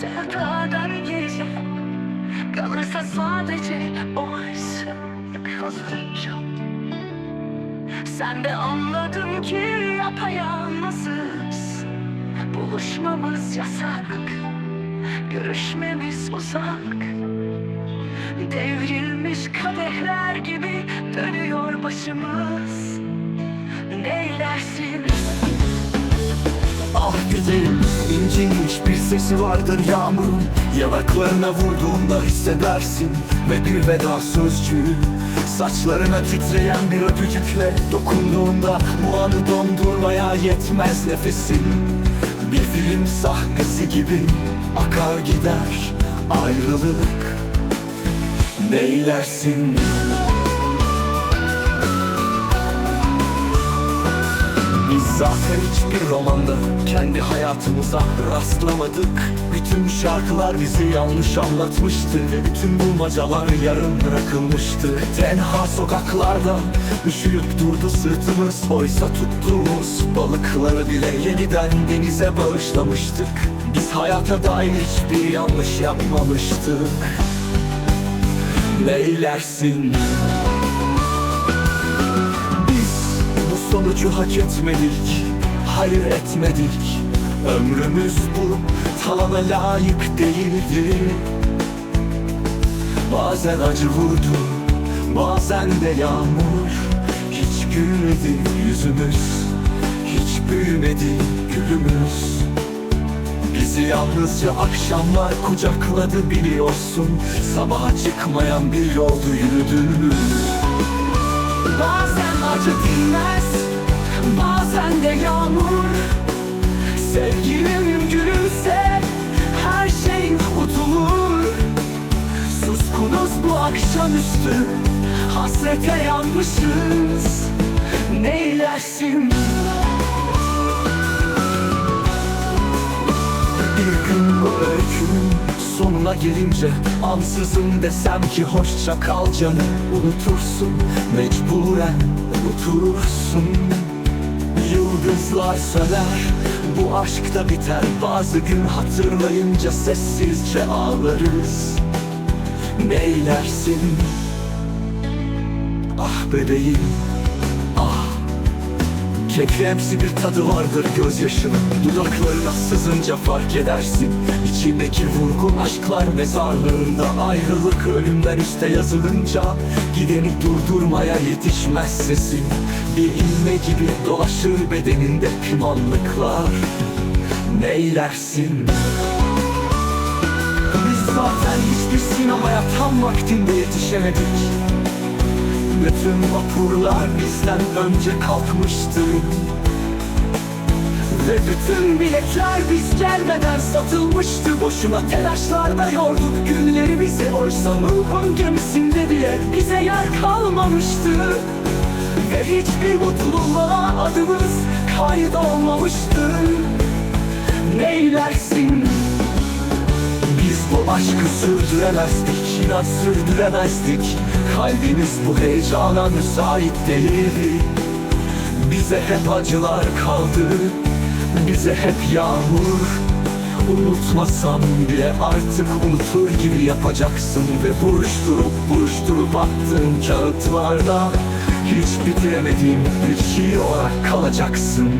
sevdadan gece Kalırsa sadece kalacağım Sen de anladın ki yapayalnızız. Buluşmamız yasak. Görüşmemiz uzak. Devrilmiş kadehler gibi dönüyor başımız. Neylersin Ah güzelim sesi vardır yağmurun. Yanaklarına vurduğunda hissedersin Ve bir veda sözcüğü. Saçlarına titreyen bir öpücükle Dokunduğunda bu anı dondurmaya yetmez nefesin. Bir film sahnesi gibi akar gider ayrılık. Neylersin? Biz zaten hiçbir romanda kendi hayatımıza rastlamadık. Bütün şarkılar bizi yanlış anlatmıştı Ve bütün bulmacalar yarım bırakılmıştı. Tenha sokaklarda üşüyüp durdu sırtımız Oysa tuttuğumuz balıkları bile yeniden denize bağışlamıştık. Biz hayata dair hiçbir yanlış yapmamıştık. Neylersin? Biz sonucu hak etmedik Hayır etmedik. Ömrümüz bu talana layık değildi. Bazen acı vurdu Bazen de yağmur. Hiç gülmedi yüzümüz Hiç büyümedi gülümüz. Bizi yalnızca akşamlar kucakladı biliyorsun. Sabaha çıkmayan bir yoldu yürüdüğümüz. Bazen acı dinmez Sevgilim gülümse Her şey unutulur. Suskunuz bu akşamüstü Hasrete yanmışız. Neylersin Bir gün bu öykünün sonuna gelince Ansızın desem ki hoşça kal canım. Unutursun mecburen unutursun Yıldızlar söner bu aşk da biter. Bazı gün hatırlayınca sessizce ağlarız. Neylersin? Ah bebeğim Kekremsi bir tadı vardır gözyaşının. Dudaklarına sızınca fark edersin. İçindeki vurgun aşklar mezarlığında. Ayrılık ölümler üste yazılınca Gideni durdurmaya yetişmez sesin. Bir inme gibi dolaşır bedeninde pimanlıklar Neylersin? Biz zaten hiçbir sinemaya tam vaktinde yetişemedik bütün vapurlar bizden önce kalkmıştı. Ve bütün biletler biz gelmeden satılmıştı. Boşuna telaşlarda yorduk günlerimizi. Oysa Nuh'un gemisinde bile bize yer kalmamıştı. Ve hiçbir mutluluğa adımız kaydolmamıştı Neylersin? Biz bu aşkı sürdüremezdik, inan sürdüremezdik Kalbimiz bu heyecana müsait değildi Bize hep acılar kaldı, bize hep yağmur. Unutmasam bile artık unutur gibi yapacaksın Ve buruşturup buruşturup attığın kağıtlarda Hiç bitiremediğim bir şey olarak kalacaksın